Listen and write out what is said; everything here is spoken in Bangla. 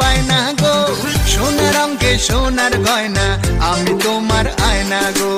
পায় না গো। সোনার অঙ্কে সোনার গয়না আমি তোমার আয়না গো।